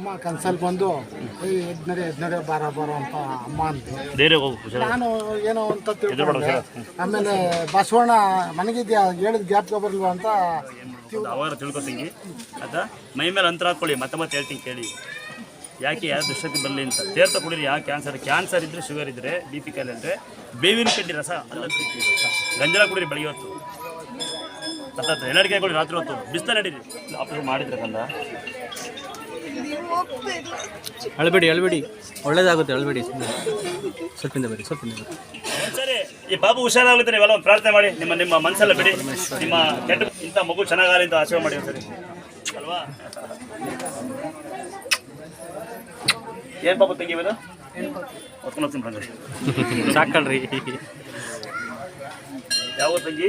ಅಮ್ಮ ಕನ್ಸಲ್ ಬಂದು ಏಯ್ ಎದ್ನಡೆ ಎದ್ನಡೆ ಬಾರ ಬಾರ ಅಂತ ಅಮ್ಮ ಅಂತ ಧೈರ್ಯ ಹೋಗು ಹುಷಾರ ನಾನು ಏನೋ ಅಂತ ತಿಳ್ಕೊಂಡೆ. ಆಮೇಲೆ ಬಸವಣ್ಣ ಮನೆಗಿದ್ಯಾ ಹೇಳಿದ ಗ್ಯಾಪ್ಗೆ ಬರಲ್ವಾ ಅಂತ ಅವಾರ ತಿಳ್ಕೊತೀನಿ. ಆಯ್ತಾ ಮೈ ಮೇಲೆ ಅಂತರ ಹಾಕೊಳ್ಳಿ ಮತ್ತೆ ಮತ್ತೆ ಹೇಳ್ತೀನಿ ಕೇಳಿ. ಯಾಕೆ ಯಾರು ದುಷ್ಟತಿ ಬರಲಿ ಅಂತ. ತೀರ್ಥ ಕುಡೀರಿ ಯಾಕೆ ಕ್ಯಾನ್ಸರ್ ಕ್ಯಾನ್ಸರ್ ಇದ್ರೆ ಶುಗರ್ ಇದ್ರೆ ಬಿ ಪಿ ಕಾಯಿಲೆ ಅಂದರೆ ಬೇವಿನ ಕಡ್ಡಿ ರಸ ಅದಂತ ಗಂಜಲ ಕುಡೀರಿ ಬೆಳಿಗ್ಗೆ ಹೊತ್ತು. ಸತತ ಎಲ್ಲರಿಗೆ ಕೊಡಿ ರಾತ್ರಿ ಹೊತ್ತು. ಬಿಸ್ತ ನಡೀರಿ. ಆಪರೇಷನ್ ಮಾಡಿದ್ರೆ ಕಂದ. ಅಳಬೇಡಿ ಅಳಬೇಡಿ. ಒಳ್ಳೇದಾಗುತ್ತೆ ಅಳಬೇಡಿ. ಸ್ವಲ್ಪಿಂದ ಬರಿ ಸ್ವಲ್ಪಿಂದ ಬರಿ ಸರಿ ಈ ಬಾಬು ಹುಷಾರಾಗುತ್ತೆ ನೀವೆಲ್ಲ ಒಂದು ಪ್ರಾರ್ಥನೆ ಮಾಡಿ. ನಿಮ್ಮ ನಿಮ್ಮ ಮನಸ್ಸೆಲ್ಲ ಬಿಡಿ. ನಿಮ್ಮ ಕೆಟ್ಟ ಇಂಥ ಮಗು ಚೆನ್ನಾಗಲಿ ಅಂತ ಆಶೀರ್ವಾದ ಮಾಡಿ ಸರಿ ಅಲ್ವಾ? ಏನ್ ಬಾಬು ತಂಗಿ ಇವರು ಹೊತ್ಕೊಂಡು ಹೋಗ್ತೀನಿ ಬಂದ್ರೆ ಸಾಕಳ್ರಿ ಯಾವ ತಂಗಿ?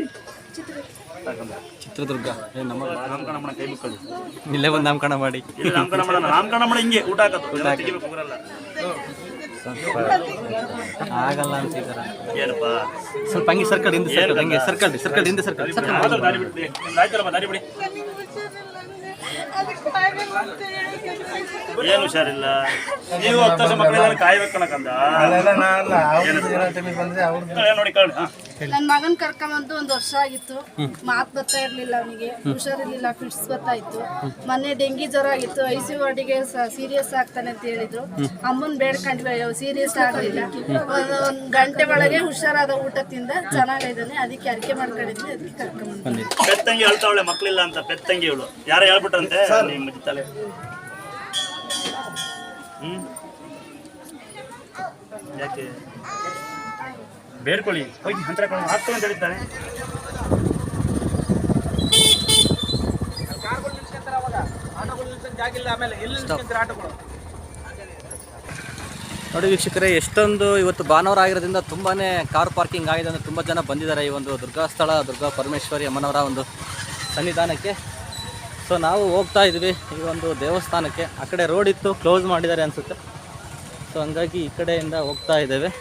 ಚಿತ್ರದುರ್ಗ. ನಾಮಕರಣ ಕೈ ಇಲ್ಲೇ ಬಂದು ನಾಮಕರಣ ಮಾಡಿ. ಇಲ್ಲಿ ನಾಮಕರಣ ಮಾಡೋಣ. ನಾಮಕರಣ ಮಾಡ ಹಿಂಗೆ ಊಟ ಹಾಕೋದು. ತೆಗಿಬೇಕು ಆಗಲ್ಲ ಅಂತಿದಾರ. ಏನಪ್ಪ? ಸ್ವಲ್ಪ ಹಂಗೆ ಸರ್ಕಲ್ ಹಿಂದೆ ಸರ್ಕಲ್ ಹಂಗೆ ಸರ್ಕಲ್ ಸರ್ಕಲ್ ಹಿಂದೆ ಸರ್ಕಲ್ ಸರ್ಕಲ್ ಮಾತಾಡು, ದಾರಿ ಬಿಡಿ. ನಿಮ್ದು ಆಯ್ತಲ್ಲಮ್ಮ ದಾರಿ ಬಿಡಿ. ಏನು ಹುಷಾರಿಲ್ಲ? ನೀವು ಹತ್ತು ವರ್ಷ ಮಕ್ಕಳೆಲ್ಲ ಕಾಯ್ಬೇಕು ಕಣಕಂದ. ನೋಡಿ ಕಳ್ಳಿ ನನ್ನ ಮಗನ್ ಕರ್ಕೊಂಬಂದು ಒಂದ್ ವರ್ಷ ಆಗಿತ್ತು. ಮಾತ್ ಬರ್ತಾ ಇರ್ಲಿಲ್ಲ ಅವನಿಗೆ. ಹುಷಾರಿರ್ಲಿಲ್ಲ ಫಿಟ್ಸ್ ಬರ್ತಾ ಇತ್ತು. ಮೊನ್ನೆ ಡೆಂಗಿ ಜ್ವರ ಆಗಿತ್ತು. ಐ ಸಿ ವಾರ್ಡಿಗೆ ಸೀರಿಯಸ್ ಆಗ್ತಾನೆ ಅಂತ ಹೇಳಿದ್ರು. ಅಮ್ಮನ್ ಬೇಡ್ಕೊಂಡ್ವಿ ಸೀರಿಯಸ್ ಆಗಲಿಲ್ಲ. ಒಂದ್ ಒಂದ್ ಗಂಟೆ ಒಳಗೆ ಹುಷಾರಾದ ಊಟ ತಿಂದ ಚೆನ್ನಾಗಿದ್ದಾನೆ ಅದಕ್ಕೆ ಅಡಿಕೆ ಮಾಡ್ಕೊಂಡಿದ್ವಿ ಅದಕ್ಕೆ ಕರ್ಕೊಂಬಂದು ಬಂದಿದ್ದು. ಪೆತ್ತಂಗಿ ಹೇಳ್ತಾವಳೆ ಮಕ್ಳಿಲ್ಲ ಅಂತ ಪೆತ್ತಂಗಿ ಇವಳು. ಯಾರು ಹೇಳ್ಬಿಟ್ರಂತೆ? ನಿಮ್ಮ ತಲೆ. ಹ್ಮ್? ಯಾಕೆ? ಬೇಡ್ಕೊಳ್ಳಿ. ಹೋಗಿ ಹಂತರ ಹಾಕ್ತು ಅಂತ ಹೇಳ್ತಾನೆ ನೋಡಿ ವೀಕ್ಷಕರೇ ಎಷ್ಟೊಂದು ಇವತ್ತು ಭಾನುವಾರ ಆಗಿರೋದ್ರಿಂದ ತುಂಬಾ ಕಾರ್ ಪಾರ್ಕಿಂಗ್ ಆಗಿದೆ ಅಂದರೆ ತುಂಬ ಜನ ಬಂದಿದ್ದಾರೆ. ಈ ಒಂದು ದುರ್ಗಾ ಸ್ಥಳ ದುರ್ಗಾ ಪರಮೇಶ್ವರಿ ಅಮ್ಮನವರ ಒಂದು ಸನ್ನಿಧಾನಕ್ಕೆ. ಸೊ ನಾವು ಹೋಗ್ತಾ ಇದ್ವಿ ಈ ಒಂದು ದೇವಸ್ಥಾನಕ್ಕೆ. ಆ ಕಡೆ ರೋಡ್ ಇತ್ತು ಕ್ಲೋಸ್ ಮಾಡಿದ್ದಾರೆ ಅನಿಸುತ್ತೆ. ಸೊ ಹಂಗಾಗಿ ಈ ಕಡೆಯಿಂದ ಹೋಗ್ತಾ ಇದ್ದೇವೆ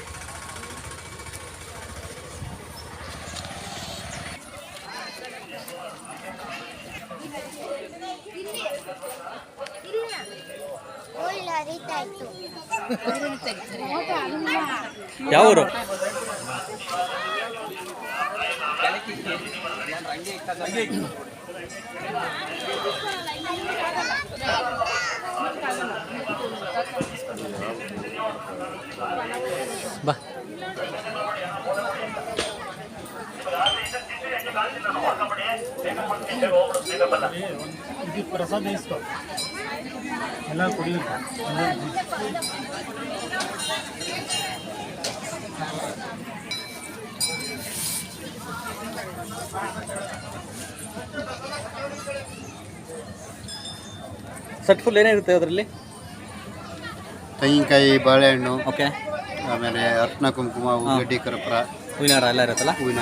ಒಳ್ಳೆ ಹರಿತಾ ಇತ್ತು ಯಾವ ಊರು ಬಾ ಪ್ರಸಾದ ಇಸ್ಕೊ ಎಲ್ಲ ಕುಡಿಯುತ್ತೆ. ಸೆಟ್ ಫುಲ್ ಏನಿರುತ್ತೆ ಅದರಲ್ಲಿ? ತೆಂಗಿನಕಾಯಿ ಬಾಳೆಹಣ್ಣು ಓಕೆ. ಆಮೇಲೆ ಅರ್ಶಿನ ಕುಂಕುಮ ಉಳ್ಳಗಡ್ಡಿ ಕರ್ಪೂರ. ಹೂವಿನಾರ ಎಲ್ಲ ಇರುತ್ತಲ್ಲ? ಹೂವಿನ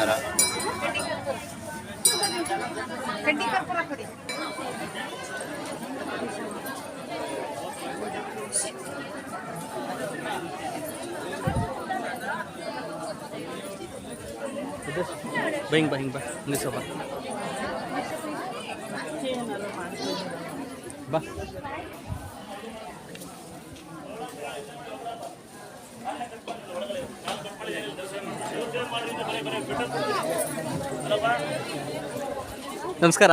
ಬಾ ಹಿಂಗೆ ಬಾ ಹಿಂಗೆ ಬಾ ಹಿಂಗೆ ಸ್ವಲ್ಪ ಬಾ. ನಮಸ್ಕಾರ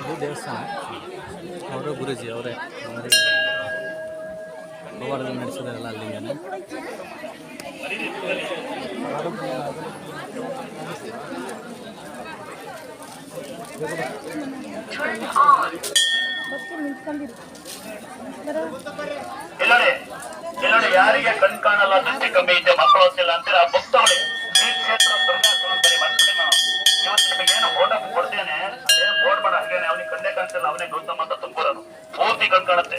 ಇದು ದೇವಸ್ಥಾನ ಅವರು ಗುರುಜಿ ಅವರೇ ಗೋವಾರದಲ್ಲಿ ನಡೆಸಿದಾರಲ್ಲ ಎಲ್ಲಡೆ ಯಾರಿಗೆ ಕಣ್ ಕಾಣಲ್ಲ, ದೃಷ್ಟಿ ಕಮ್ಮಿ ಇದೆ, ಮಕ್ಕಳು ಓದ್ತಿಲ್ಲ ಅಂತೀರ? ಭಕ್ತಗಳೇ ಈ ಕ್ಷೇತ್ರ ದುರ್ಗಾ ಬರ್ತೀನಿ ನಾನು ಇವತ್ತು ನಿಮಗೆ ಏನು ಫೋಟೋ ಕೊಡ್ತೇನೆ? ಅದೇ ಬೋರ್ಡ್ ಮಾಡ, ಹಾಗೇನೆ, ಅವನಿಗೆ ಕಣ್ಣೆ ಕಾಣ್ತಿಲ್ಲ, ಅವನೇ ಗೌತಮ್ ಅಂತ ತುಮಕೂರನು ಪೂರ್ತಿ ಕಾಣುತ್ತೆ.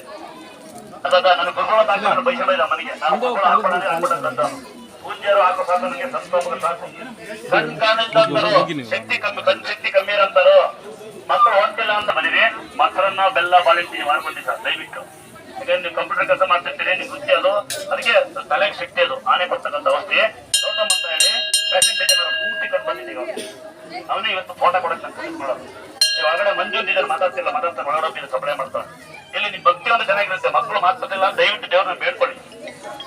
ಅದಾಗ ನನಗೆ ಗುರುಗಳ ಹಾಕೊಂಡು ಬೈಸಬೇಡ ಇಲ್ಲ ಮನೆಗೆ. ನಾನು ಗುರುಗಳ ಹಾಕೊಳ್ಳೋದೇ ಹಾಕ್ಬಿಟ್ಟಂತ ಪೂಜ್ಯರು ಹಾಕೋ ಸಾಕು ನನಗೆ ಸಂತೋಷ ಸಾಕು. ಕಣ್ ಕಾಣಿಲ್ಲಂತಾರೋ ಶಕ್ತಿ ಕಮ್ಮಿ ಕಣ್ ಶಕ್ತಿ ಕಮ್ಮಿ ಇರಂತಾರೋ ಮಕ್ಕಳು ಓದ್ತಿಲ್ಲ ಅಂತ ಮನೇಲಿ ಮಕ್ಕಳನ್ನ ಬೆಲ್ಲ ಬಾಳೆಹಣ್ಣು ಮಾಡ್ಕೊಂಡಿದ್ದ ದಯವಿಟ್ಟು. ಯಾಕಂದ್ರೆ ನೀವು ಕಂಪ್ಯೂಟರ್ ಕೆಲಸ ಮಾಡ್ತಿರ್ತೀರಿ ನೀವು ಬುದ್ಧಿ ಅದು ಅದಕ್ಕೆ ತಲೆಗೆ ಶಕ್ತಿ ಅದು ಆನೆ ಕೊಡ್ತಕ್ಕಂಥ ಅವಸ್ಥೆ ಗೌತಮ್ ಅಂತ ಹೇಳಿ ಫ್ಯಾಷನ್ ಡಿಸೈನರ್ ಪೂರ್ತಿ ಕಂಡು ಬಂದಿದ್ದೀವಿ ಅವನೇ ಇವತ್ತು ಫೋಟೋ ಕೊಡಕ್ಕೆ ನಾನು ಮಾಡೋದು ಹೊರಗಡೆ ಮಂಜು ಮಾತಾಡ್ತಿಲ್ಲ ಮಾತಾಡ್ತಾರೆ ಒಳಗಡೆ ಸಪ್ಲೈ ಮಾಡ್ತಾರೆ ಇಲ್ಲಿ ನಿಮ್ ಭಕ್ತಿ ಒಂದು ಚೆನ್ನಾಗಿರುತ್ತೆ, ಮಕ್ಕಳು ಮಾತಾಡ್ತಿಲ್ಲ ದಯವಿಟ್ಟು ದೇವ್ರನ್ನ ಬೇಡ್ಕೊಳ್ಳಿ.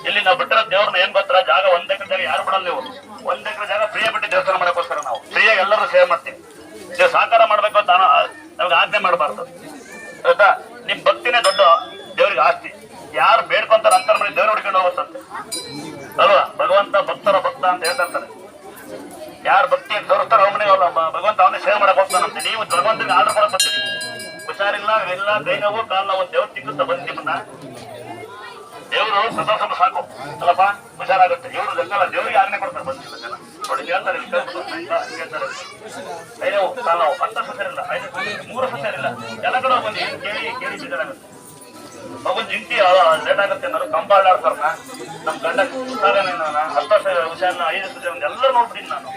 ಇಲ್ಲಿ ನಾವು ಬಿಟ್ಟರೆ ದೇವ್ರನ್ನ ಏನ್ ಗೊತ್ತರ ಜಾಗ ಒಂದ್ ಎಕರೆ ಜಾಗ ಯಾರು ಬಿಡಲ್ಲ ನೀವು ಒಂದ್ ಎಕರೆ ಜಾಗ ಪ್ರಿಯ ಬಿಟ್ಟು ದೇವಸ್ಥಾನ ಮಾಡಕ್ಕೋಸ್ಕರ ನಾವು. ಪ್ರಿಯ ಎಲ್ಲರೂ ಸೇವೆ ಮಾಡ್ತೀವಿ. ನೀವು ಸಹಕಾರ ಮಾಡ್ಬೇಕು ಅಂತ ನಮ್ಗೆ ಆಜ್ಞೆ ಮಾಡಬಾರ್ದು. ಆಯ್ತಾ? ನಿಮ್ ಭಕ್ತಿನೇ ದೊಡ್ಡ ದೇವ್ರಿಗೆ ಆಸ್ತಿ. ಯಾರು ಬೇಡ್ಕೊಂತಾರ ಅಂತರ ಮನೆ ದೇವ್ರ ಹುಡ್ಕೊಂಡು ಹೋಗುತ್ತಂತೆ ಅಲ್ವಾ? ಭಗವಂತ ಭಕ್ತರ ಭಕ್ತ ಅಂತ ಹೇಳ್ತಾರೆ ಯಾರು ಭಕ್ತಿ ತೋರಿಸ್ತಾರ ಅವನೇ ಭಗವಂತ ಅವನೇ ಸೇವೆ ಮಾಡಕ್ ಹೋಗ್ತಾನಂತೆ. ನೀವು ಭಗವಂತನಿಗೆ ಆರ್ಡರ್ ಮಾಡಕ್ ಬರ್ತೀವಿ ಹುಷಾರಿಲ್ಲ ಎಲ್ಲ ದೈನವೋ ಕಾಲ ಒಂದು ದೇವ್ರ ತಿಕ್ಕಂತ ಬಂದು ನಿಮ್ಮನ್ನ. ದೇವರು ಸದಾ ಸಮ ಸಾಕು. ಅಲ್ಲಪ್ಪ ಹುಷಾರಾಗುತ್ತೆ. ಇವರು ಗಂಗಲ್ಲ ದೇವ್ರಿಗೆ ಆಜ್ಞೆ ಕೊಡ್ತಾರೆ ಬಂದಿಲ್ಲ ಜನ. ನೋಡಿ ಹೇಳ್ತಾರೆ ಇಲ್ಲಿ ಕೇಳ್ಬಿಟ್ಟು, ಇಲ್ಲ, ಕೇಳ್ತಾರೆ ಕೈ ನೋವು ಕಾಲ್ ಅಂತ ಸಸರಿಲ್ಲ ಐದು ಮೂರು ಸಸರಿಲ್ಲ ಎಲ್ಲ ಕಡೆ ಬಂದು ಕೇಳಿ ಕೇಳಿ ಬೇಜಾರಾಗುತ್ತೆ. ಮಗು ಜಿಂಕಿ ಲೇಟ್ ಆಗುತ್ತೆ ಅನ್ನೋದು ಕಂಬಾಳಾಡ್ತಾರನ ನಮ್ಮ ಗಂಡ ನಾನು. ಹತ್ತು ವರ್ಷ ವಿಷಯನ ಐದು ವರ್ಷ ಎಲ್ಲ ನೋಡ್ತೀನಿ ನಾನು.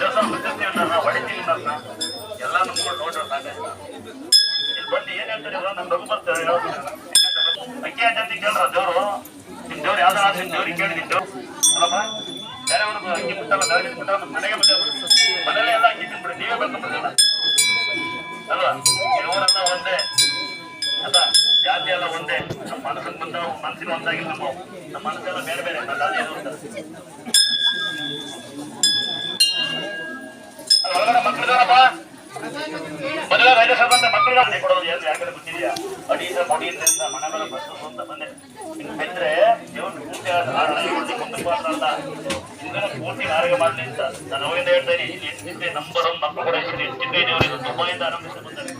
ದೇವಸ್ಥಾನ ಬಿಟ್ಟಿರ್ತೀನಿ ನಾನು ಹೊಡಿತೀನಿ ನನ್ನ ಎಲ್ಲ ನೋಡ್ರಿ ಸಾಕಾಯ್ತು. ಇಲ್ಲಿ ಬಂದು ಏನ್ ಹೇಳ್ತಾರೆ ಇವ್ರು? ರಘು ಬರ್ತಾರೆ ಅಕ್ಕಿ ಜಾತಿ ಕೇಳ್ರ ದೇವ್ರು? ನಿಮ್ ದೇವ್ರು ಯಾವ್ದಾರ ಆಸೆ ನಿಮ್ ದೇವ್ರಿಗೆ ಕೇಳಿ ದೇವ್ರು. ಅಲ್ಲಪ್ಪ ಬೇರೆ ಅಕ್ಕಿ ಬಿಟ್ಟಲ್ಲ ಬಿಟ್ಟ ಮನೆಗೆ ಬಂದೇವ್ರು ಒಂದಾಗಿಲ್ಲ ನಮ್ಮ ನಮ್ಮ ಮನಸ್ಸೆಲ್ಲ ಬೇರೆ ಬೇರೆ ಒಳಗಡೆ ಅಡಿ ಯಾಕಂದ್ರೆ ಗೊತ್ತಿದೆಯಾ? ಅಡಿಯಿಂದ ಮನೆ ಮನೆಗಳ ಬಸ್ಸು ಅಂತ ಆರೋಗ್ಯ ಪೂರ್ತಿ ಆರೋಗ್ಯ ಮಾಡಲಿ ಅಂತ ನಾನು ಹೇಳ್ತಾ ಇದ್ದೀನಿ ಎಷ್ಟಿದ್ದೆ ನಂಬರ್ ಮಕ್ಕಳು ಕೂಡ ಎಷ್ಟು ಎಷ್ಟಿದ್ದೆ ದೇವರು ಆರಂಭಿಸಿ ಬಂದ್ದಾರೆ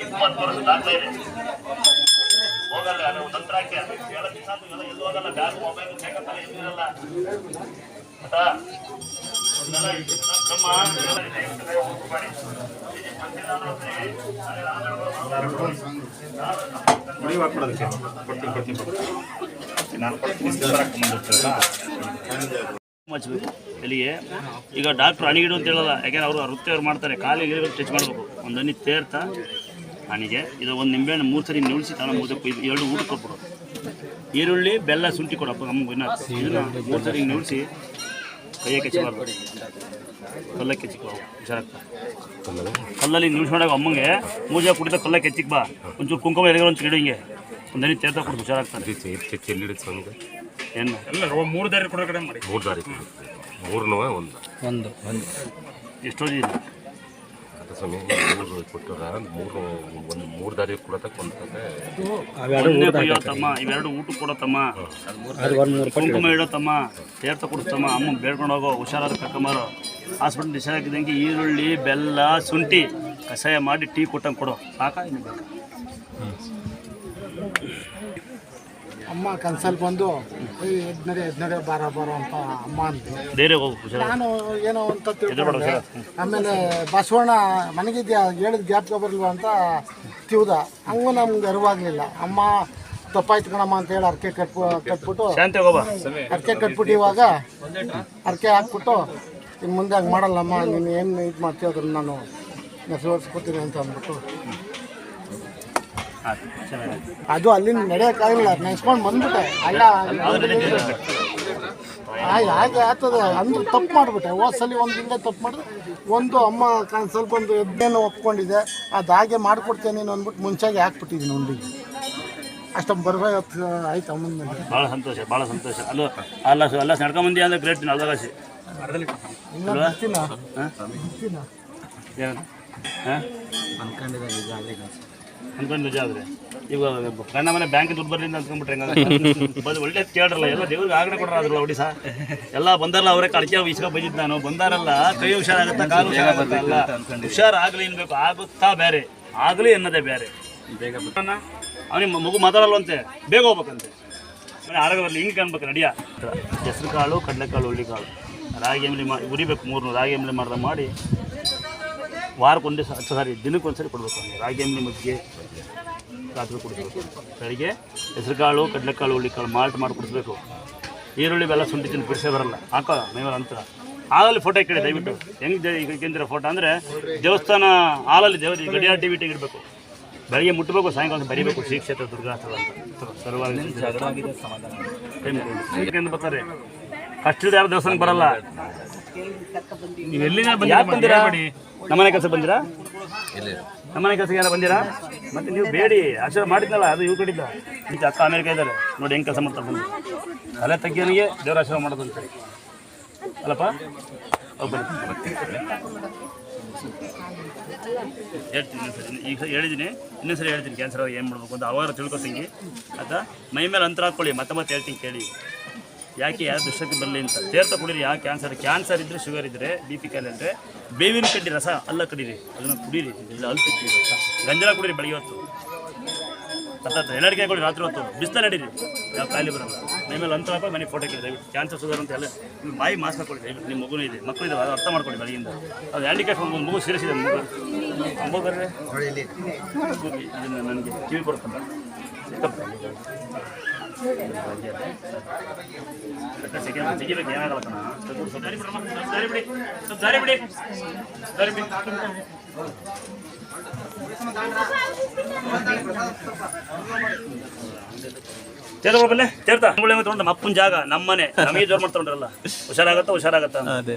ಇಪ್ಪತ್ತು ವರ್ಷ ದಾಖಲೆ ಇದೆ. ಅದು ನಂತರ ಹಾಕಿ ಹೇಳಕ್ಕೆ ಸಾಕು ಇವೆಲ್ಲ ಎಲ್ಲೂ ಹೋಗಲ್ಲ ಬ್ಯಾಗ್ ಮೊಬೈಲ್ ಆಯ್ತಾ ನಮ್ಮ ಎಲ್ಲಿಗೆ? ಈಗ ಡಾಕ್ಟರ್ ಅಣಿಗಿಡು ಅಂತ ಹೇಳಲ್ಲ. ಯಾಕೆಂದ್ರೆ ಅವರು ವೃತ್ತಿ ಅವ್ರು ಮಾಡ್ತಾರೆ. ಕಾಲಿಗೆ ಟಚ್ ಮಾಡಬೇಕು. ಒಂದು ಹನಿ ತೇರ್ತಾ ಹಣಿಗೆ. ಇದು ಒಂದು ನಿಂಬೆಹಣ್ಣು ಮೂರು ಸರಿ ನಿಲ್ಸಿ ತಾನು ಮುದಕ್ಕೆ ಇದು ಎರಡು ಊಟ ಕೊಟ್ಬಿಡೋದು. ಈರುಳ್ಳಿ ಬೆಲ್ಲ ಶುಂಠಿ ಕೊಡಪ್ಪ ನಮ್ಗೆ ಇನ್ನ. ಇದನ್ನ ಮೂರು ಸರಿ ನಿಲ್ಸಿ ಕೈಯ ಕೆಚ್ಚಬಾರ್ದು ಕಲ್ಲ ಕೆಚ್ಚಿಕ್ ಬಾ ಹುಷಾರಾಗ್ತಾ ಕಲ್ಲಲ್ಲಿ ಮಾಡೋ ಅಮ್ಮಂಗೆ ಮೂಜೆ ಕುಡಿದ ಕಲ್ಲ ಕೆಚ್ಚಿಕ್ ಬಾ. ಒಂಚೂರು ಕುಂಕುಮ ಎಲೆಗಳು ಒಂದು ಇಡು ಹಿಂಗೆ. ಒಂದು ಹನಿ ತೇರ್ತಾ ಕೊಡು ಹುಷಾರಾಗ್ತಾನೆ ಏನು? ಎಲ್ಲ ಮೂರು ದಾರಿ ಕೊಡೋ ಕಡೆ ಮಾಡಿ. ಮೂರು ದಾರಿ ಮೂರನೂ ಒಂದು ಒಂದು. ಒಂದು ಎಷ್ಟೋ ಜನ ಸ್ವಾಮಿ ಮೂರು ಕೊಟ್ಟದ ಮೂರು ಒಂದು ಮೂರು ದಾರಿ ಕೊಡತಕ್ಕ ಒಂದು ತಮ್ಮ ಇವೆರಡು ಊಟ ಕೊಡೋ ತಮ್ಮ. ಕುಂಕುಮ ಇಡೋ ತಮ್ಮ ತೀರ್ಥ ಕೊಡ್ತಮ್ಮ ಅಮ್ಮ ಬೇಡ್ಕೊಂಡು ಹೋಗೋ ಹುಷಾರಾದ ಕರ್ಕೊಂಬಾರೋ. ಹಾಸ್ಪಿಟ್ಲ್ ಡಿಸೈಡ್ ಹಾಕಿದಂಗೆ ಈರುಳ್ಳಿ ಬೆಲ್ಲ ಶುಂಠಿ ಕಷಾಯ ಮಾಡಿ ಟೀ ಕೊಟ್ಟಂಗೆ ಕೊಡು. ಸಾಕಾ ಇನ್ನು ಬೇಕಾ? ಅಮ್ಮ ಕನ್ಸಲ್ಲಿ ಬಂದು ಎದ್ನಡೆ ಎದ್ನಡೆ ಎದ್ ನಡೆ ಬಾರ ಬಾರ ಅಂತ ಅಮ್ಮ ಅಂತ ನಾನು ಏನೋ ಅಂತ ತಿಳ್ಕೊಂಡೆ. ಆಮೇಲೆ ಬಸವಣ್ಣ ಮನೆಗಿದ್ಯಾ? ಹೇಳಿದ ಗ್ಯಾಪ್ಗೆ ಬರಲ್ವಾ ಅಂತ ತಿವ್ದ ಹಂಗೂ ನಮ್ಗೆ ಅರಿವಾಗಲಿಲ್ಲ. ಅಮ್ಮ ತಪ್ಪಾಯ್ತು ಕಣಮ್ಮ ಅಂತ ಹೇಳಿ ಅರ್ಕೆ ಕಟ್ಬು ಕಟ್ಬಿಟ್ಟು ಅರ್ಕೆ ಕಟ್ಬಿಟ್ಟು ಇವಾಗ ಅರ್ಕೆ ಹಾಕ್ಬಿಟ್ಟು ಇನ್ನು ಮುಂದೆ ಹಂಗೆ ಮಾಡಲ್ಲಮ್ಮ ನೀನು ಏನು ಇದು ಮಾಡ್ತೀವಿ ಅದನ್ನು ನಾನು ನೆಸವರ್ಸ್ಕೊತೀನಿ ಅಂತ ಅಂದ್ಬಿಟ್ಟು ಅದು ಅಲ್ಲಿಂದ ನಡೆಯೋಕ್ಕಾಗಲಿಲ್ಲ ನೆನೆಸ್ಕೊಂಡು ಬಂದ್ಬಿಟ್ಟೆ. ಅಲ್ಲ ಆಯ್ ಹಾಗೆ ಆಗ್ತದೆ ಅಂದ್ರೆ ತಪ್ಪು ಮಾಡಿಬಿಟ್ಟೆ. ಹೋದ ಸಲ ಒಂದು ಹಿಂಗೆ ತಪ್ಪು ಮಾಡಿದ್ರೆ ಒಂದು ಅಮ್ಮ ಕಾಣ್ ಸ್ವಲ್ಪ ಒಂದು ಎದ್ದೇನು ಒಪ್ಕೊಂಡಿದೆ. ಅದು ಹಾಗೆ ಮಾಡಿಕೊಡ್ತೇನೆ ನೀನು ಅಂದ್ಬಿಟ್ಟು ಮುಂಚೆಗೆ ಹಾಕ್ಬಿಟ್ಟಿದ್ದೀನಿ ಒಂದಿಗೆ ಅಷ್ಟೊಂದು ಬರ್ಬೇಕು ಆಯ್ತು ಅಮ್ಮನ ಮೇಲೆ. ಭಾಳ ಸಂತೋಷ ಭಾಳ ಸಂತೋಷ. ಅಲ್ಲ ಅಲ್ಲ ಅಲ್ಲ ನಡ್ಕೊಂಬಂದಿ ಅಂದ್ರೆ ಗ್ರೇಟ್ ನೀನು ಅಲ್ದಾಗಾಸಿ ಅನ್ಕೊಂಡು ನಿಜ ಆದ್ರೆ. ಇವಾಗ ನನ್ನ ಮನೆ ಬ್ಯಾಂಕ್ ದುಡ್ಡು ಬರ್ಲಿಂದ ಅನ್ಕೊಂಡ್ಬಿಟ್ರೆ ಹೆಂಗ ಒಳ್ಳೆ ಕೇಳ್ರಲ್ಲ ಎಲ್ಲ ದೇವ್ರಿಗೆ ಆಗಡೆ ಕೊಡ್ರ ಅದ್ರಲ್ಲ ಹೊಡಿಸ ಎಲ್ಲ ಬಂದಾರಲ್ಲ ಅವರೇ ಕಳಕೆ ಇಸ್ಕೊ ಬಂದಿದ್ದು ನಾನು. ಬಂದಾರಲ್ಲ ಕೈ ಹುಷಾರಾಗತ್ತ ಕಾಲು ಹುಷಾರಾಗತ್ತಲ್ಲ ಹುಷಾರಾಗ್ಲಿ ಅನ್ಬೇಕು ಆಗುತ್ತಾ ಬೇರೆ ಆಗ್ಲಿ ಅನ್ನೋದೇ ಬೇರೆ ಅವನಿಗೆ ಮಗು ಮಾತಾಡಲ್ವಂತೆ. ಬೇಗ ಹೋಗ್ಬೇಕಂತೆ. ಮನೆ ಆರೋಗ್ಯ ಬರಲಿ ಹಿಂಗೆ ಕಾಣ್ಬೇಕು ನಡಿಯ. ಹೆಸರು ಕಾಳು ಕಡಲೆಕಾಳು ಹುಳ್ಳಿಕಾಳು ರಾಗಿ ಎಂಬಲಿ ಮಾಡಿ ಉರಿಬೇಕು ಮೂರ್ನೂರು ರಾಗಿ ಎಂಬ್ಲಿ ಮಾಡ್ದ ಮಾಡಿ. ವಾರಕ್ಕೊಂದೇ ಸಾರಿ ದಿನಕ್ಕೊಂದ್ಸರಿ ಕೊಡಬೇಕು ರಾಗಿ ಅಂಬಲಿ ಮಜ್ಜಿಗೆ ರಾತ್ರಿ ಕುಡಿಸ್ಬೇಕು. ಬೆಳಿಗ್ಗೆ ಹೆಸರುಕಾಳು ಕಡಲೆಕಾಳು ಹುಳ್ಳಿಕಾಳು ಮಾಲ್ಟ್ ಮಾಡಿ ಕುಡಿಸ್ಬೇಕು. ಈರುಳ್ಳಿ ಬೆಲ್ಲ ಶುಂಠಿ ತಿಂದು ಬಿಡಿಸೇ ಬರಲ್ಲ. ಹಾಕೋ ಮೇವರ ಅಂತ ಹಾಲಲ್ಲಿ ಫೋಟೋ ಇಕ್ಕಿ ದಯವಿಟ್ಟು. ಹೆಂಗೆ ಈಗ ಫೋಟೋ ಅಂದರೆ ದೇವಸ್ಥಾನ ಹಾಲಲ್ಲಿ ದೇವ ಗಡಿಯಾರ ಟಿ ವಿ ಇಡಬೇಕು ಬೆಳಗ್ಗೆ ಮುಟ್ಟಬೇಕು ಸಾಯಂಕಾಲ ಬರೀಬೇಕು ಶ್ರೀ ಕ್ಷೇತ್ರ ದುರ್ಗಾಸ್ಥಳ ಅಂತ. ಸರ್ವಾಗಿ ಯಾಕೆಂದು ಬರ್ತಾರೆ. ಕಷ್ಟದ ಯಾರು ದೇವಸ್ಥಾನಕ್ಕೆ ಬರಲ್ಲ. ನೀವು ಎಲ್ಲಿಂದ ಬಂದಿರಾ ನಮ್ಮನೆ ಕೆಲಸ ಬಂದಿರಾ? ನಮ್ಮನೆ ಕೆಲಸಕ್ಕೆ ಯಾರು ಬಂದಿರಾ? ಮತ್ತೆ ನೀವು ಬೇಡಿ, ಆಶೀರ್ವಾದ ಮಾಡಿದ್ನಲ್ಲ, ಅದು ಇವ್ ಕಡಿದ್ದ ಈಗ ಅಕ್ಕ ಅಮೇರಿಕ ಇದ್ದಾರೆ. ನೋಡಿ ಹೆಂಗೆ ಕೆಲಸ ಮಾಡ್ತಾರೆ ಬಂದು. ಅಲ್ಲ ತಗ್ಗಿಯನಿಗೆ ದೇವರ ಆಶೀರ್ವಾದ ಮಾಡೋದು ಅಂತ ಅಲ್ಲಪ್ಪ. ಹೇಳ್ತೀನಿ ಈಗ ಹೇಳಿದ್ದೀನಿ ಇನ್ನೊಂದ್ಸರಿ ಹೇಳ್ತೀನಿ ಕ್ಯಾನ್ಸರ್ ಏನು ಮಾಡಬೇಕು ಅಂತ ಅವಾಗ ತಿಳ್ಕೊತೀನಿ ಆಯ್ತಾ? ಮೈ ಮೇಲೆ ಅಂತರ ಹಾಕ್ಕೊಳ್ಳಿ ಮತ್ತೆ ಮತ್ತೆ ಹೇಳ್ತೀನಿ ಕೇಳಿ. ಯಾಕೆ ಯಾರು ದುಷ್ಟಕ್ಕೆ ಬರಲಿ ಅಂತ? ತೀರ್ಥ ಕುಡೀರಿ ಯಾಕೆ ಕ್ಯಾನ್ಸರ್ ಕ್ಯಾನ್ಸರ್ ಇದ್ದರೆ ಶುಗರ್ ಇದ್ದರೆ ಬಿ ಪಿ ಕಾಯಿಲೆ ಅಂದರೆ ಬೇವಿನ ಕಡ್ಡಿ ರಸ ಅಲ್ಲ ಕಡೀರಿ. ಅದನ್ನು ಕುಡೀರಿ ಇಲ್ಲ ಅಲ್ಲಿ ತೆಗ್ದಿರಿ ರಸ. ಗಂಜಲ ಕುಡೀರಿ ಬೆಳಗ್ಗೆ ಹೊತ್ತು. ಅರ್ಥಾತ್ ಎಲ್ಲರಿಗೆ ಕೊಡಿ ರಾತ್ರಿ ಹೊತ್ತು. ಬಿಸಿಲ ನಡೀರಿ. ಯಾವ ಕಾಯಿಲೆ ಬರಲ್ಲ. ಮೈ ಮೇಲೆ ಹಾಕೊಂಡು ಮನೆ ಫೋಟೋ ಕೇಳಿ ದಯವಿಟ್ಟು ಕ್ಯಾನ್ಸರ್ ಶುಗರ್ ಅಂತ ಎಲ್ಲ ನಿಮ್ಮ ಬಾಯಿ ಮಾಸ್ಕ್ ಹಾಕೊಳ್ಳಿ ದಯವಿಟ್ಟು ನಿಮ್ಮ ಮಗುನೂ ಇದೆ. ಮಕ್ಕಳು ಇದೆ ಅದು ಅರ್ಥ ಮಾಡ್ಕೊಳ್ಳಿ ಬೆಳಗಿಂದ. ಅದು ಹ್ಯಾಂಡಿಕ್ಯಾಪ್ ಒಂದು ಮಗು ಸೀರಿಯಸ್ ಇದೆ. ಮಗು ಮಗುಗರ್ರೆ ಇದನ್ನು ನನಗೆ ಕಿವಿ ಕೊಡ್ತಾರೆ ಬಲ್ಲೆ ನಮ್ಮ ಅಪ್ಪನ ಜಾಗ ನಮ್ಮನೆ ನಮಗೆ ಜೋರ್ ಮಾಡ್ತಾರಲ್ಲ ಹುಷಾರಾಗತ್ತ ಹುಷಾರಾಗತ್ತ. ಅದೇ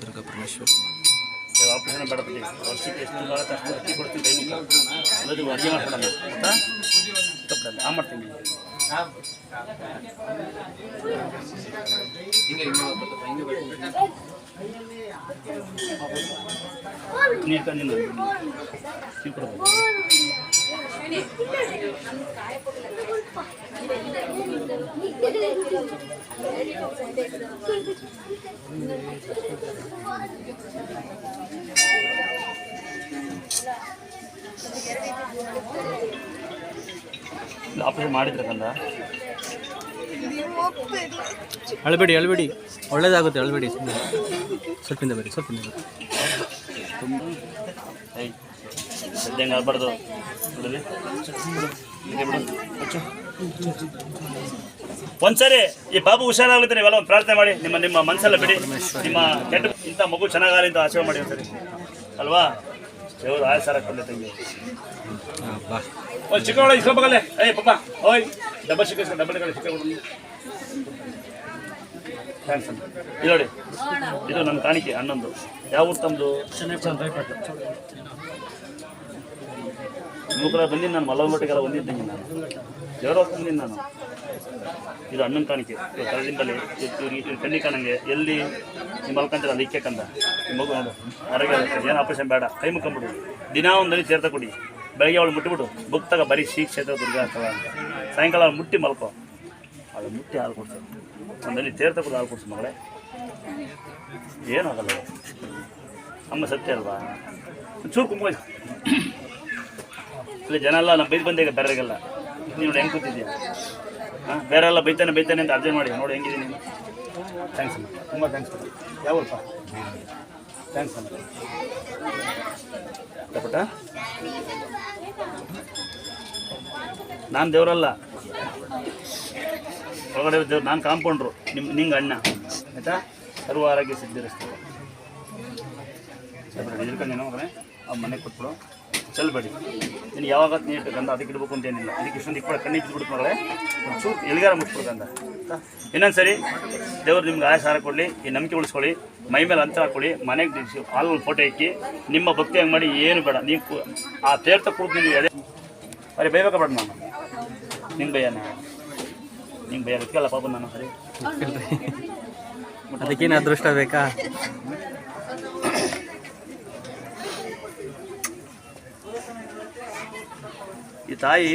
ದುರ್ಗಾ ಪರಮೇಶ್ವರಿ ಆಪರೇಷನ್ ಬೇಡ ಬಿಡಿ ವರ್ಷಕ್ಕೆ ಎಷ್ಟು ಬರುತ್ತೆ ಅಷ್ಟು ಅಕ್ಕಿ ಕೊಡ್ತೀನಿ ಕೈ ಮುಗ್ದು. ಅದು ಅಡುಗೆ ಮಾಡ್ಕೊಡೋಣ ಆಯ್ತಾ ತಪ್ಪಲ್ಲ ಆ ಮಾಡ್ತೀನಿ ನೀರು ತಂದಿಲ್ಲ ನೀರು ಕೊಡ್ಬೇಕು ಆಪರೇಷನ್ ಮಾಡಿದ್ರೆ ಕಂದ ಅಳಬೇಡಿ ಅಳಬೇಡಿ. ಒಳ್ಳೇದಾಗುತ್ತೆ ಅಳಬೇಡಿ. ಸುಮ್ಮನೆ ಸ್ವಲ್ಪಿಂದ ಬರಿ ಸ್ವಲ್ಪಿಂದ ಬರಿ ಐ ಸದ್ಯಂಗೆ ಆಗ್ಬಾರ್ದು. ಬಿಡಲಿ. ಒಂದ್ಸರಿ ಈ ಬಾಬು ಹುಷಾರಾಗುತ್ತೆ ನೀವೆಲ್ಲ ಒಂದು ಪ್ರಾರ್ಥನೆ ಮಾಡಿ. ನಿಮ್ಮ ನಿಮ್ಮ ಮನಸ್ಸೆಲ್ಲ ಬಿಡಿ. ನಿಮ್ಮ ಕೆಟ್ಟ ಇಂಥ ಮಗು ಚೆನ್ನಾಗಲಿ ಅಂತ ಆಶೀರ್ವಾದ ಮಾಡಿ ಒಂದ್ಸರಿ. ಅಲ್ವಾ? ದೇವ್ರು ಆಯಸಾರ ಕೊಡ್ಲಿ ತಂಗಿ. ಹಾಂ ಬಾ ಓಯ್ ಚಿಕ್ಕವಳ ಇಸ್ಕೊಬೇಕಲ್ಲೇ ಏಯ್ ಪಪ್ಪ ಓಯ್ ಡಬಲ್ ಸಿಕ್ಕ ಡಬಲ್ ಕಡೆ. ಸಿಕ್ಕ ಥ್ಯಾಂಕ್ಸ್ ಅಂತ ಇದು ನೋಡಿ ಇದು ನನ್ನ ಕಾಣಿಕೆ ಹನ್ನೊಂದು. ಯಾವ ಊರು ತಮ್ಮದು ನೀವು ಬಂದಿ ನಾನು ಮಲ್ಲವಮಟ್ಟಿಗೆಲ್ಲ ಬಂದಿದ್ದೀನಿ ನಾನು. ದೇವರ ಬಂದಿನಿ ನಾನು. ಇದು ಅಣ್ಣನ ಕಾಣಿಕೆ. ಕರದಿಂಬಲ್ಲಿ ಕಣ್ಣಿ ಕಾಣಂಗೆ. ಎಲ್ಲಿ ನಿಮ್ಮ ಮಲ್ಕೊಂತೀರ ಅಲ್ಲಿ ನಿಮ್ಮ ಮಗು ನೋಡು. ಆರೋಗ್ಯ ಏನು ಆಪರೇಷನ್ ಬೇಡ. ಕೈ ಮುಕ್ಕೊಂಬಿಡು ದಿನ ಒಂದಲ್ಲಿ ಸೇರ್ತಾ ಕೊಡಿ. ಬೆಳಗ್ಗೆ ಅವಳು ಮುಟ್ಟಿಬಿಡು. ಬುಕ್ ತಗ ಬರೀ ಶ್ರೀ ಕ್ಷೇತ್ರ ದುರ್ಗಾ ಅಂತ ಸಾಯಂಕಾಲ ಮುಟ್ಟಿ ಮಲ್ಕೋ. ಅವಳು ಮುಟ್ಟಿ ಹಾಲು ಕೊಡ್ತಾರೆ ಒಂದಲ್ಲಿ ಸೇರ್ತಾ ಕೊಡು ಹಾಲು ಕೊಡ್ಸು ಮಗಳೇ. ಏನಾಗಲ್ಲ ಅಮ್ಮ ಸತ್ಯ ಅಲ್ವಾ? ಚೂರು ಇಸ್ಕೊ. ಇಲ್ಲಿ ಜನ ಎಲ್ಲ ನಮ್ಮ ಬೈದು ಬಂದೆ ಬೇರೆಗೆಲ್ಲ. ನೀನು ನೋಡಿ ಹೆಂಗೆ ಕೂತಿದ್ಯಾ? ಹಾಂ ಬೇರೆ ಎಲ್ಲ ಬೈತಾನೆ ಬೈತಾನೆ ಅಂತ ಅರ್ಜೆ ಮಾಡಿ, ನೋಡಿ ಹೆಂಗಿದೆ ನೀನು. ಥ್ಯಾಂಕ್ಸ್ ಅಮ್ಮ. ತುಂಬ ಥ್ಯಾಂಕ್ಸ್ ಯಾವಪ್ಪ ಥ್ಯಾಂಕ್ಸ್ ಅಮ್ಮ. ಪುಟ್ಟ ನಾನು ದೇವರಲ್ಲ. ಒಳಗಡೆ ದೇವ್ರು, ನಾನು ಕಾಂಪೌಂಡ್ರು. ನಿಮ್ಮ ನಿಂಗೆ ಅಣ್ಣ. ಆಯಿತಾ? ಸರ್ವ ಆರೋಗ್ಯ ಸಿದ್ಧಿರಿಸ್ತೀವಿ ಸರಿ ನೀನು ಅವ್ರೆ ಅವ್ರ ಮನೆಗೆ ಕೊಟ್ಬಿಡು. ಚೆಲ್ಬೇಡಿ. ನೀನು ಯಾವಾಗ ನೀಟ್ ಗಂಧ ಅದಕ್ಕೆ ಇಡ್ಬೇಕು ಅಂತ ಏನಿಲ್ಲ. ಅದಕ್ಕೆ ಇಷ್ಟೊಂದು ಇಪ್ಪಳ ಕಣ್ಣಿಗೆ ಬಿಡ್ಬಿಟ್ಟು ಮಗಳೇ. ಒಂಚೂರು ಎಲ್ಲಿಗಾರ ಮುಟ್ಬಿಡು ಗಂಧ. ಆಯ್ತಾ? ಇನ್ನೊಂದು ಸರಿ, ದೇವ್ರು ನಿಮ್ಗೆ ಆಯ ಸಾರ ಕೊಡಲಿ, ಈ ನಂಬಿಕೆ ಉಳಿಸ್ಕೊಳ್ಳಿ, ಮೈ ಮೇಲೆ ಅಂತರ ಹಾಕೊಳ್ಳಿ, ಮನೆಗೆ ಹಾಲು ಫೋಟೋ ಇಕ್ಕಿ ನಿಮ್ಮ ಭಕ್ತಿ ಹಂಗೆ ಮಾಡಿ ಏನು ಬೇಡ. ನೀವು ಆ ತೀರ್ಥ ಕೂತು ನೀವು ಅದೇ ಅರೆ ಬೇಡ ನಾನು. ನಿಮ್ಮ ಭಯನ ನಿಮ್ಮ ಭಯ ಗೊತ್ತಿಲ್ಲ ಪಾಪ ನಾನು ಸರಿ ಅದಕ್ಕೇನು ಅದೃಷ್ಟ ಬೇಕಾ? ಈ ತಾಯಿ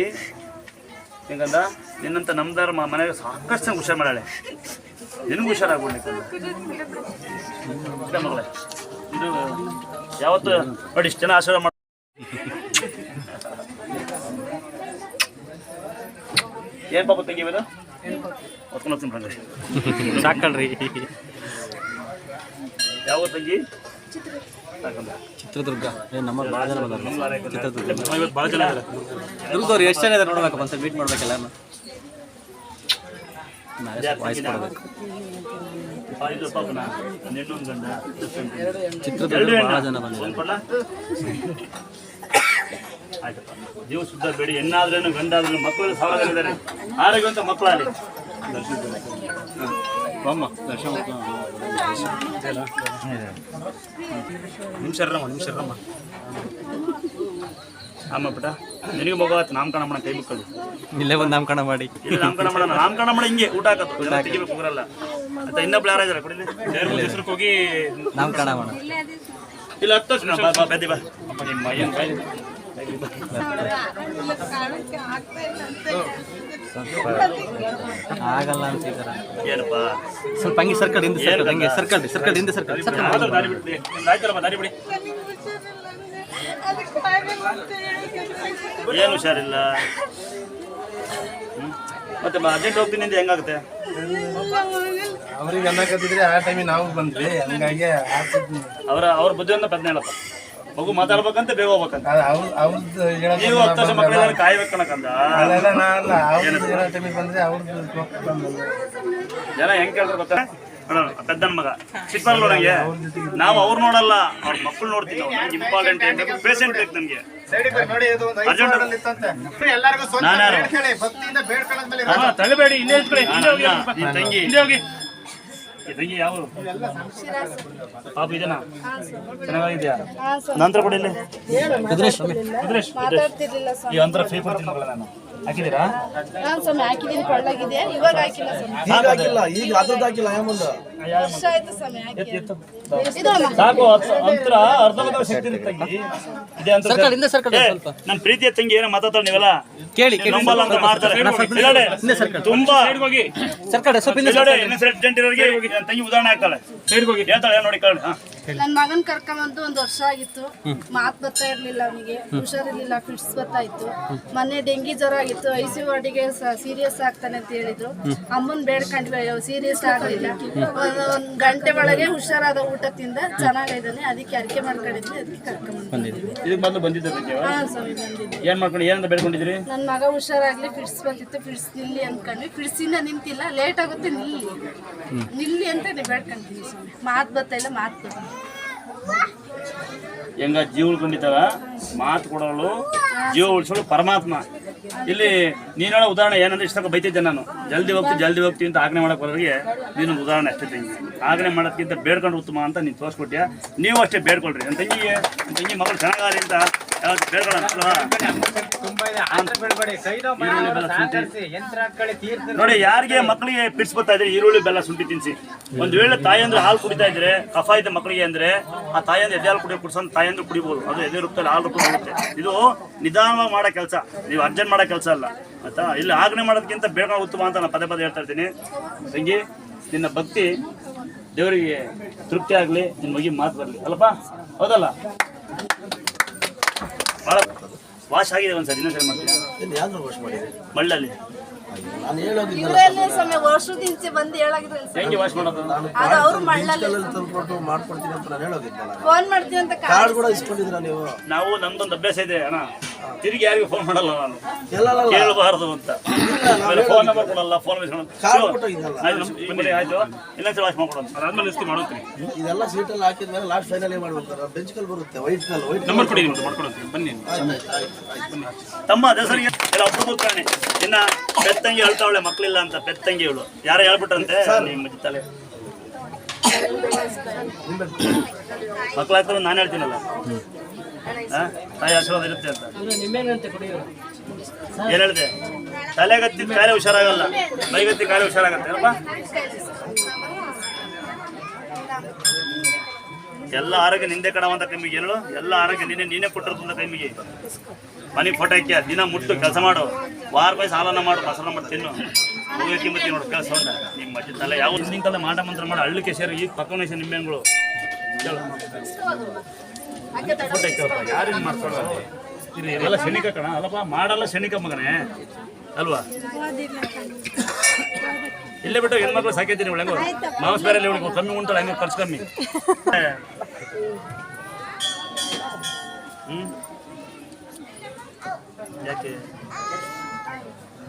ಹೆಂಗಂದ? ನಿನ್ನಂತ ನಮ್ದಾರ ಮನೆಗೆ ಸಾಕಷ್ಟು ಹುಷಾರ್ ಹುಷಾರು ಮಾಡಾಳೆ ನಿನಗೂ ಹುಷಾರಾಗ್ಬಿಡ್ಲಿಕ್ಕೆ ಮಗಳೇ. ಇದು ಯಾವತ್ತು ನೋಡಿ ಇಷ್ಟು ಜನ ಆಶೀರ್ವಾದ ಮಾಡಿ ಏನು ಪಾಪ ತಂಗಿ ಮೇಲೆ ಹೊತ್ಕೊಂಡು ಹೋಗ್ತೀನಿ ಸಾಕಲ್ರಿ. ಯಾವ ತಂಗಿ? ಚಿತ್ರದುರ್ಗ. ಏನು ನಮ್ಮ ಭಾಳ ಜನ ಬಂದಾರೆ. ಚಿತ್ರದುರ್ಗ. ಇವತ್ತು ಭಾಳ ಜನ ಇದ್ದಾರೆ ದುರ್ಗದವ್ರು ಎಷ್ಟು ಜನ ಇದ್ದಾರೆ ನೋಡ್ಬೇಕಪ್ಪ ಒಂದ್ಸಲ ಮೀಟ್ ಮಾಡ್ಬೇಕಲ್ಲ ವಾಯ್ಸ್ ಕೊಡಬೇಕು. ಚಿತ್ರದುರ್ಗ ಭಾಳ ಜನ ಬಂದಿದ್ದಾರೆ. ಆಯ್ತಪ್ಪ ಜೀವ ಶುದ್ಧ ಬೇಡಿ. ಹೆಣ್ಣಾದ್ರೇನು ಗಂಡಾದ್ರೇನು ಮಕ್ಕಳು ಆರೋಗ್ಯವಂತ ಮಕ್ಕಳಲ್ಲಿ. ನಿಮಿಷ ರಮ್ಮ ನಿಮಿಷರಮ್ಮ ನಿಮಿಷರಮ್ಮ ಅಮ್ಮ ಪುಟ ನಿನಗೆ ಮಗುವತ್ತು ನಾಮಕರಣ ಮಾಡೋಣ ಕೈ ಮುಕ್ಕಳು ಇಲ್ಲೇ ಬಂದು ನಾಮಕರಣ ಮಾಡಿ. ಇಲ್ಲಿ ನಾಮಕರಣ ಮಾಡೋಣ ನಾಮಕರಣ ಮಾಡೋ ಹಿಂಗೆ ಊಟ ಹಾಕೋದು ಎಲ್ಲ ತೆಗಿಬೇಕು ಬರಲ್ಲ ಅಂತ ಇನ್ನೊಬ್ಳು ಯಾರ ಕೊಡಿ ಕೊಡಿಲಿ. ಹೆಸರಿಗೆ ಹೋಗಿ ನಾಮಕರಣ ಮಾಡೋಣ. ಇಲ್ಲ ಹತ್ತು ವರ್ಷ ಬಾ ಬಾ ಬೆದ್ದಿ ಬಾ. ಅಪ್ಪ ನಿಮ್ಮ ಏನು ಬಾಯಿ. ಆಗಲ್ಲ ಅಂತಿದ್ದಾರೆ ಏನಪ್ಪ? ಸ್ವಲ್ಪ ಹಂಗೆ ಸರ್ಕಲ್ ಹಿಂದೆ ಸರ್ಕಲ್ ಹಂಗೆ ಸರ್ಕಲ್ ಸರ್ಕಲ್ ಹಿಂದೆ ಸರ್ಕಲ್ ಯಾವ್ದಾದ್ರು ದಾರಿ ಬಿಡಿ ಆಯ್ತಲ್ಲಮ್ಮ ದಾರಿ ಬಿಡಿ. ಏನು ಹುಷಾರಿಲ್ಲ? ಮತ್ತೆ ಅರ್ಜೆಂಟ್ ಹೋಗ್ತೀನಿ ಅಂತ ಹೆಂಗಾಗುತ್ತೆ? ಅವ್ರಿಗೆ ಅನ್ನಕತ್ತಿದ್ರೆ ಆ ಟೈಮಿಗೆ ನಾವು ಬಂದ್ವಿ. ಹಂಗಾಗಿ ಅವ್ರ ಅವರ ಅವ್ರ ಬುದ್ಧಿವಂತ ಪ್ರಜ್ಞೆ ಹೇಳಪ್ಪ ಮಗು ಮಾತಾಡ್ಬೇಕಂತ ಬೇಗ ಹೋಗ್ಬೇಕಂತ. ಅವ್ರದ್ದು ನೀವು ಹತ್ತು ವರ್ಷ ಮಕ್ಕಳೆಲ್ಲ ಕಾಯ್ಬೇಕು ಕಣಕಂದ ಅಲ್ಲೆಲ್ಲ ನಾ ಅಲ್ಲ ಅವ್ರದ್ದು ಹೇಳೋ ಟೈಮಿಗೆ ಬಂದ್ರೆ ಅವ್ರದ್ದು ಜನ ಹೆಂಗ್ ಕೇಳ್ತಾರೆ ಗೊತ್ತಾ? ಪೆದ್ದನ್ ಮಗ. ಸಿಟ್ಬಾರ್ದು ನಂಗೆ ನಾವು ಅವ್ರು ನೋಡಲ್ಲ ಅವ್ರ ಮಕ್ಕಳು ನೋಡ್ತೀವಿ ನಾವು ಇಂಪಾರ್ಟೆಂಟ್ ಏನು ಪೇಷಂಟ್ ಬೇಕು ನನಗೆ ಇಲ್ಲೇ ಹೋಗಿ ನಿನ್ ತಂಗಿ ಇಲ್ಲೇ ಹೋಗಿ. ತಂಗಿ ಯಾವ ಪಾಪ ಇದೆನಾ? ಚೆನ್ನಾಗಿದ್ಯಾ? ನಂತರ ಕೊಡಿ ಇಲ್ಲಿ. ಕುದ್ರೇಶ್ ಕುದ್ರೇಶ್ ಮಾತಾಡ್ತಿರ್ಲಿಲ್ಲ ಈ ಅಂತರ ಫೇಫರ್ ತಿನ್ನಲ್ಲ ನಾನು. ಹಾಕಿದ್ದೀರಾ? ನಾನು ಸ್ವಾಮಿ ಹಾಕಿದ್ದೀನಿ ಕೊಳ್ಳಾಗಿದೆ ಇವಾಗ ಹಾಕಿಲ್ಲ ಸ್ವಾಮಿ. ಹಾಕಿಲ್ಲ ಈಗ ಅದ್ರದ್ದು ಹಾಕಿಲ್ಲ ಹೇಮಂದು ವರ್ಷ ಆಯ್ತು ಸ್ವಾಮಿ ಹಾಕಿ. ಇದು ಅಮ್ಮ. ಸಾಕು ಹತ್ತು- ಅಂತರ ಅರ್ಧ ಬರ್ಧ ಶಕ್ತಿ ಇರುತ್ತೆ ತಂಗಿ ಇದೆ ಅಂತ ಸರ್ಕಲ್ ಹಿಂದೆ ಸರ್ಕಲ್ ಸ್ವಲ್ಪ. ನನ್ನ ಪ್ರೀತಿಯ ತಂಗಿ ಏನೋ ಮಾತಾಡ್ತಾರೆ ನೀವೆಲ್ಲ? ಕೇಳಿ ಕೇಳಿ. ನಂಬಲ್ಲ ಅಂತ ಮಾಡ್ತಾರೆ ಇಲ್ಲಾಡೆ, ತುಂಬಾ. ಸರ್ಕಲ್ ಸ್ವಲ್ಪ ಹಿಂದೆ ಇಲ್ಲಾಡೆ, ಇನ್ನೊಂದ್ಸರಿ urgent ಇರೋರಿಗೆ ತಂಗಿ ಉದಾಹರಣೆ ಆಗ್ತಾಳೆ ಹೇಳ್ತಾಳೆ ನೋಡಿ ಕೇಳಿ ಹಾ. ನನ್ ಮಗನ್ ಕರ್ಕೊಂಬಂದು ಒಂದ್ ವರ್ಷ ಆಗಿತ್ತು. ಮಾತ್ ಬರ್ತಾ ಇರ್ಲಿಲ್ಲ ಅವನಿಗೆ. ಹುಷಾರಿರ್ಲಿಲ್ಲ ಫಿಟ್ಸ್ ಬರ್ತಾ ಇತ್ತು. ಮೊನ್ನೆ ಡೆಂಗಿ ಜ್ವರ ಆಗಿತ್ತು. ಐ ಸಿ ವಾರ್ಡಿಗೆ ಸೀರಿಯಸ್ ಆಗ್ತಾನೆ ಅಂತ ಹೇಳಿದ್ರು. ಅಮ್ಮನ್ ಬೇಡ್ಕೊಂಡ್ವಿ ಸೀರಿಯಸ್ ಆಗಲಿಲ್ಲ. ಒಂದ್ ಗಂಟೆ ಒಳಗೆ ಹುಷಾರಾದ ಊಟ ತಿಂದ ಚೆನ್ನಾಗಿದ್ದಾನೆ ಅದಕ್ಕೆ ಅರಿಕೆ ಮಾಡ್ಕೊಂಡಿದ್ವಿ. ಅದಕ್ಕೆ ಕರ್ಕೊಂಡ್ ಬಂದಿದ್ವಿ ಇದಕ್ಕೆ ಮೊದಲು ಬಂದಿದ್ದೆ ತಂಗಿ ಹಾ ಸ್ವಾಮಿ ಬಂದಿದ್ವಿ. ಏನ್ ಮಾಡ್ಕೊಂಡು ಏನಂತ ಬೇಡ್ಕೊಂಡಿದ್ರಿ? ನನ್ನ ಮಗ ಹುಷಾರಾಗ್ಲಿ ಫಿಟ್ಸ್ ಬಂದಿತ್ತು ಫಿಟ್ಸ್ ನಿಲ್ಲಿ ಅನ್ಕೊಂಡ್ವಿ. ಫಿಡ್ಸ್ ಇಂದ ನಿಂತಿಲ್ಲ ಲೇಟ್ ಆಗುತ್ತೆ ನಿಲ್ಲಿ. ನಿಲ್ಲಿ ಅಂತ ಬೇಡ್ಕೊಂತೀವಿ ಸ್ವಾಮಿ. ಮಾತ್ ಬರ್ತಾ ಇಲ್ಲ ಮಾತು ಬರ್ತಾ. ಹೆಂಗ ಜೀವ ಉಳ್ಕೊಂಡಿದ್ದಾವ ಮಾತು ಕೊಡೋಳು ಜೀವ ಉಳಿಸೋಳು ಪರಮಾತ್ಮ. ಇಲ್ಲಿ ನೀನು ಹೇಳೋ ಉದಾಹರಣೆ ಏನಂದ್ರೆ ಇಷ್ಟ ಬೈತಿದ್ದೆ ನಾನು. ಜಲ್ದಿ ಹೋಗ್ತೀನಿ ಜಲ್ದಿ ಹೋಗ್ತೀನಿ ಅಂತ ಆಜ್ಞೆ ಮಾಡಕ್ ಬರೋರಿಗೆ ನೀನೊಂದು ಉದಾಹರಣೆ ಅಷ್ಟೇ ತಂಗಿ. ಆಜ್ಞೆ ಮಾಡೋದಕ್ಕಿಂತ ಬೇಡ್ಕೊಂಡು ಉತ್ತಮ ಅಂತ ನೀನು ತೋರಿಸ್ಕೊಟ್ಯಾ ನೀವು ಅಷ್ಟೇ ಬೇಡ್ಕೊಳ್ರಿ. ನನ್ನ ತಂಗಿಗೆ ನನ್ನ ತಂಗಿ ಮಗಳು ಚೆನ್ನಾಗಾರಿ ಅಂತ ನೋಡಿ, ಯಾರಿಗೆ ಮಕ್ಕಳಿಗೆ ಪಿಡ್ಸ್ ಬರ್ತಾ ಇದ್ರೆ, ಈರುಳ್ಳಿ ಬೆಲ್ಲ ಸುಂಟಿ ತಿನ್ಸಿ. ಒಂದ್ ವೇಳೆ ತಾಯಂದ್ರೆ ಹಾಲು ಕುಡಿತಾ ಇದ್ರೆ ಕಫ ಇದೆ ಮಕ್ಕಳಿಗೆ ಅಂದ್ರೆ, ಆ ತಾಯಂದ್ರೆ ಎದೆ ಹಾಲು ಕುಡಿಯೋ ತಾಯಿ ತಾಯಂದ್ರೆ ಕುಡಿಬಹುದು ಅದು ಎದೆ ರೂಪದಲ್ಲಿ ಹಾಲು ರೂಪ ಹೋಗುತ್ತೆ. ಇದು ನಿಧಾನವಾಗಿ ಮಾಡೋ ಕೆಲಸ. ನೀವು ಅರ್ಜೆಂಟ್ ಮಾಡೋ ಕೆಲಸ ಅಲ್ಲ. ಆಯ್ತಾ? ಇಲ್ಲಿ ಆಗ್ನೆ ಮಾಡೋದಕ್ಕಿಂತ ಬೇಗ ಉತ್ತಮ ಅಂತ ನಾನು ಪದೇ ಪದೇ ಹೇಳ್ತಾ ಇರ್ತೀನಿ. ತಂಗಿ ನಿನ್ನ ಭಕ್ತಿ ದೇವರಿಗೆ ತೃಪ್ತಿ ಆಗಲಿ ನಿಮ್ಮ ಮಗಿ ಮಾತು ಬರಲಿ. ಅಲ್ಲಪ್ಪ? ಹೌದಲ್ಲ? ಭಾಳ ವಾಶ್ ಆಗಿದೆ ಒಂದ್ಸರಿ ಇನ್ನೊಂದ್ಸರಿ ಮಾಡ್ತೀನಿ. ಯಾವ್ದು ವಾಶ್ ಮಾಡಿದೆ ಮಳ್ಳಲ್ಲಿ. ನಾನು ಹೇಳೋದಿಲ್ಲ. ಇವ್ರಲ್ಲಿ ಸಮಯ ಬಂದು ಹೆಂಗೆ ವಾಶ್ ಮಾಡೋದು? ಅದು ಅವ್ರು ಮಳ್ಳಲ್ಲಿ ತಂದ್ಕೊಟ್ಟು ಮಾಡ್ಕೊಡ್ತೀನಿ ಅಂತ ನಾನು ಹೇಳೋದಿಲ್ಲ. ಫೋನ್ ಮಾಡ್ತೀವಿ ಅಂತ ಕಾರ್ಡ್ ಕೂಡ ಇಸ್ಕೊಂಡಿದ್ರ ನೀವು. ನಾವು ನಮ್ದೊಂದು ಅಭ್ಯಾಸ ಇದೆ ಅಣ್ಣ. ತಿರುಗಿ ಯಾರಿಗೂ ಫೋನ್ ಮಾಡಲ್ಲ ನಾನು. ಕೇಳಬಾರದು ಅಂತ. ಫೋನ್ ನಂಬರ್ ಕೊಡಲ್ಲ ಫೋನ್ ಆಯ್ತು ಇನ್ನೊಂದ್ಸಲ ವಾಶ್ ಮಾಡ್ಕೊಡೋದು ಅದಾದ್ಮೇಲೆ ಇಸ್ತಿ ಮಾಡೋದ್ರಿ. ಇದೆಲ್ಲ ಸೀಟಲ್ಲಿ ಹಾಕಿದ್ಮೇಲೆ ಲಾಸ್ಟ್ ಫೈನಲ್ ಏನ್ ಮಾಡ್ಬೇಕು ಬೆಂಚ್ ಕಲ್ ಬರುತ್ತೆ ವೈಟ್ ಕಲ್ ವೈಟ್ ನಂಬರ್ ಕೊಡಿ ನಿಮ್ದು ಮಾಡ್ಕೊಡೋದು ಬನ್ನಿ. ತಮ್ಮ ದಸರಿಗೆ ಎಲ್ಲ ಅಪರೂಪದ ಪ್ರಾಣಿ ಇನ್ನ ಪೆತ್ತಂಗಿ ಹೇಳ್ತಾವಳೆ ಮಕ್ಳಿಲ್ಲ ಅಂತ ಪೆತ್ತಂಗಿ ಇವಳು ಯಾರೋ ಹೇಳ್ಬಿಟ್ರಂತೆ ನಿಮ್ಮ ತಲೆ. ಮಕ್ಳಾಗ್ತವೆ ನಾನು ಹೇಳ್ತೀನಲ್ಲ? ತಾಯಿ ಆಶೀರ್ವಾದ ಇರುತ್ತೆ ಅಂತ. ಏನ್ ಹೇಳಿದೆ? ತಲೆಗತ್ತಿದ ಕಾಯಿಲೆ ಹುಷಾರಾಗಲ್ಲ. ಮೈಗತ್ತಿ ಕಾಯಿಲೆ ಹುಷಾರಾಗತ್ತೆ. ಅಲ್ವಾ ಎಲ್ಲ ಆರೋಗ್ಯ ನಿಂದೆ ಕಡವಂತ ಕೈಮಿಗೆ ಹೇಳು. ಎಲ್ಲ ಆರೋಗ್ಯ ನೀನೆ ನೀನೇ ಕೊಟ್ಟಿರ್ತಂತ ಕೈಮಿಗೆ ಮನೆ ಫೋಟೋ ಹಾಕ್ಯ? ದಿನ ಮುಟ್ಟು ಕೆಲಸ ಮಾಡು. ವಾರ ಬೈ ಸಾಲನ ಮಾಡು ಮಸಾಲ ಮಾಡಿ, ತಿನ್ನು. ಹೋಗಿ ಕಿಮ್ಮತ್ತಿ ನೋಡಿ, ಕೆಲಸ ಹೊಂಡ ನಿಮ್ಮ ಮಜ್ಜಿ ತಲೆ ಯಾವ ಹಿಂದಿನ ಕಾಲ ಮಾಟ ಮಂತ್ರ ಮಾಡಿ. ಹಳ್ಳಿಕೆ ಸೇರಿ ಈ ಪಕ್ಕವನೇಶ ನಿಂಬೆಗಳು ಯಾರು ಮಾಡ್ಕೊಳ್ಳೋದು ಎಲ್ಲ ಶನಿಕ ಕಣ. ಅಲ್ಲಪ್ಪ, ಮಾಡಲ್ಲ ಶನಿಕ ಮಗನೇ. ಅಲ್ವಾ? ಇಲ್ಲೇ ಬಿಟ್ಟು ಹೆಣ್ಮಕ್ಳು ಸಾಕಿದ್ದೀನಿ ಇವಳು ಹೆಂಗೋ ಮಾಂಸ ಬೇರೆ ಇವಳಿಗೆ ಕಮ್ಮಿ ಉಂಟಲ್ಲ, ಹೆಂಗೋ ಖರ್ಚು ಕಮ್ಮಿ. ಹ್ಮ್? ಯಾಕೆ?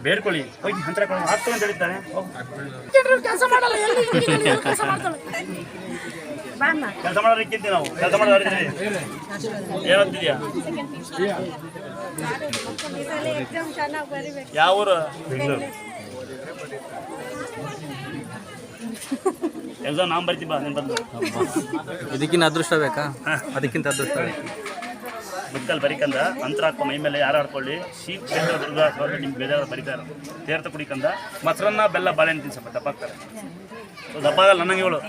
ಬೇಡ್ಕೊಳ್ಳಿ. ಹೋಗಿ ಹಂತರ ಆಗ್ತದೆ ಅಂತ ಹೇಳ್ತಾನೆ ಕೆಲಸ ಮಾಡೋದಕ್ಕಿಂತ ನಾವು. ಕೆಲಸ ಮಾಡೋದ್ರೆ ಏನಂತಿದ್ಯಾ? ಯಾವ ಊರು? ಎಕ್ಸಾಮ್ ನಾನು ಬರ್ತೀವಿ ಬಾ ನೀನು ಬಂದು. ಇದಕ್ಕಿಂತ ಅದೃಷ್ಟ ಬೇಕಾ? ಅದಕ್ಕಿಂತ ಅದೃಷ್ಟ ಬೇಕು? ಬುಕ್ಕಲ್ಲಿ ಬರಿಕಂದ ಅಂತರ ಹಾಕೋ ಮೈ ಮೇಲೆ ಯಾರು ಆಡ್ಕೊಳ್ಳಿ. ಶ್ರೀ ಕ್ಷೇತ್ರ ದುರ್ಗಾ ನಿಮ್ಗೆ ಬೇಜಾರು ಬರೀತಾರೆ ತೀರ್ಥ ಕುಡಿಕಂದ, ಮೊಸರನ್ನ, ಬೆಲ್ಲ, ಬಾಳೆಹಣ್ಣು ತಿನ್ಸಪ್ಪ ದಪ್ಪ ಆಗ್ತಾರೆ ಸೊ ದಪ್ಪ ಆಗಲ್ಲ ನನಗೆ ಹೇಳು